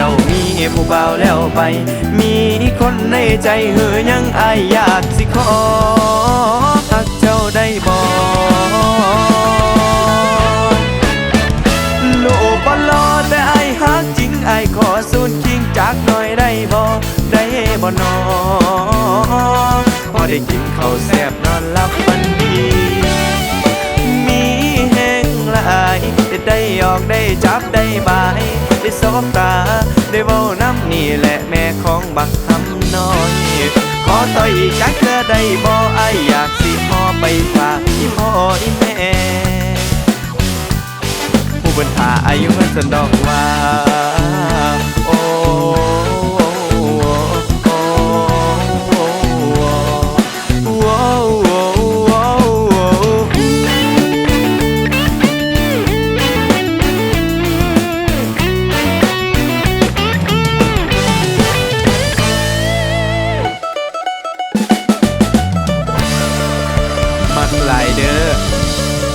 เจ้ามีผู้เบาวแล้วไป มีคนในใจเหือยังอายอยากสิขอหักเจ้าได้บ่ลูกบอลอแต่ไอายฮักจริงไอายขอสูนคิงจากหน่อยได้บ่ได้บ่นอพอได้กินข้าวแซ่บนอนหลับฝันดี มีแห้งหลายได้ออกได้จับได้บาย ได้สบตา ได้เว้าน้ำนี่แหละแม่ของบักทำน้อย ขอต่อยอีกจักเธอได้บ่ไอายอยากสิพอไปฝากอีพ่ออีแม่ ผู้บรรทาอายุมันสนดอกว่า เด้อ